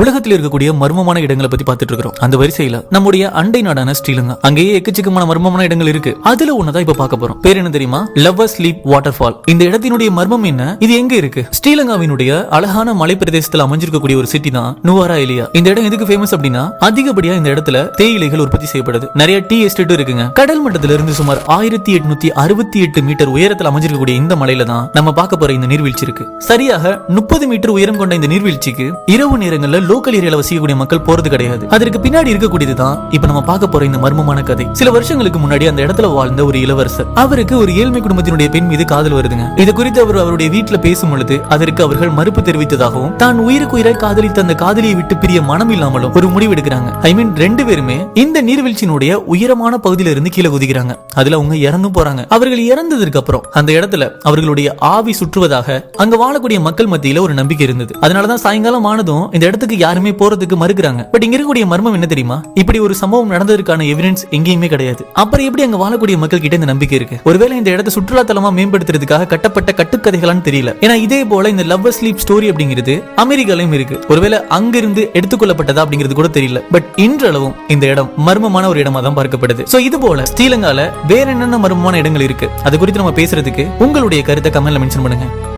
உலகத்தில் இருக்கக்கூடிய மர்மமான இடங்களை பத்தி பார்த்துட்டு இருக்கிறோம் அந்த வரிசையில நம்முடைய அண்டை நாடான ஸ்ரீலங்கா. அங்கேயே எக்கச்சக்கமான மர்மமான இடங்கள் இருக்கு. அதுல ஒன்னதான் இப்ப பார்க்க போறோம். பேர் என்ன தெரியுமா? லவ்வர் ஸ்லீப் வாட்டர் ஃபால் இந்த இடத்தினுடைய மர்மம் என்ன? இது எங்க இருக்கு? ஸ்ரீலங்காவினுடைய அழகான மலை பிரதேசத்துல அமைஞ்சிருக்கக்கூடிய ஒரு சிட்டி தான் நுவாரா எலியா. இந்த இடம் எதுக்கு ஃபேமஸ் அப்படின்னா அதிகப்படியா இந்த இடத்துல தேயிலைகள் உற்பத்தி செய்யப்படுது. நிறைய டீ எஸ்டேட்டும் இருக்குங்க. கடல் மட்டத்துல இருந்து சுமார் ஆயிரத்தி எட்நூத்தி அறுபத்தி எட்டு மீட்டர் உயரத்தில் அமைஞ்சிருக்கக்கூடிய இந்த மலையில தான் நம்ம பார்க்க போற இந்த நீர்வீழ்ச்சி இருக்கு. சரியாக முப்பது மீட்டர் உயரம் கொண்ட இந்த நீர்வீழ்ச்சிக்கு இரவு நேரங்கள்ல லோக்கல் ஏரியால வசிக்கக்கூடிய மக்கள் போறது கிடையாது. அதற்கு பின்னாடி இருக்கக்கூடியதுதான் இப்ப நம்ம பார்க்க போற இந்த மர்மமான கதை. சில வருஷங்களுக்கு முன்னாடி அந்த இடத்துல வாழ்ந்த ஒரு இளவரசர். அவருக்கு ஒரு ஏழ்மை குடும்பத்தினுடைய பெண் மீது காதல் வருதுங்க. இது குறித்து அவர் அவருடைய வீட்டுல பேசும் பொழுது அதற்கு அவர்கள் மறுப்பு தெரிவித்ததாகவும் தான் உயிருக்கு உயிரை காதலித்த அந்த காதலியை விட்டு பிரிய மனம் இல்லாமலும் ஒரு முடிவு எடுக்கிறாங்க. ஐ மீன் ரெண்டு பேருமே இந்த நீர்வீழ்ச்சியினுடைய உயரமான பகுதியில இருந்து கீழே குதிக்கிறாங்க. அதுல அவங்க இறந்தும் போறாங்க. அவர்கள் இறந்ததற்கு அப்புறம் அந்த இடத்துல அவர்களுடைய ஆவி சுற்றுவதாக அங்க வாழக்கூடிய மக்கள் மத்தியில ஒரு நம்பிக்கை இருந்தது. அதனாலதான் சாயங்காலம் ஆனதும் இந்த இடத்துக்கு இடத்துக்கு யாருமே போறதுக்கு மறுக்கிறாங்க. பட் இங்க இருக்கக்கூடிய மர்மம் என்ன தெரியுமா? இப்படி ஒரு சம்பவம் நடந்ததற்கான எவிடன்ஸ் எங்கேயுமே கிடையாது. அப்புறம் எப்படி அங்க வாழக்கூடிய மக்கள் கிட்ட இந்த நம்பிக்கை இருக்கு? ஒருவேளை இந்த இடத்தை சுற்றுலா தலமா மேம்படுத்துறதுக்காக கட்டப்பட்ட கட்டுக்கதைகளான்னு தெரியல. ஏன்னா இதே போல இந்த லவ் ஸ்லீப் ஸ்டோரி அப்படிங்கிறது அமெரிக்காலையும் இருக்கு. ஒருவேளை அங்கிருந்து எடுத்துக்கொள்ளப்பட்டதா அப்படிங்கிறது கூட தெரியல. பட் இன்றளவும் இந்த இடம் மர்மமான ஒரு இடமா தான் பார்க்கப்படுது. சோ இது போல ஸ்ரீலங்கால வேற என்னென்ன மர்மமான இடங்கள் இருக்கு? அது குறித்து நம்ம பேசுறதுக்கு உங்களுடைய கருத்தை கமெண்ட்ல மென்ஷன் பண்ணுங்க.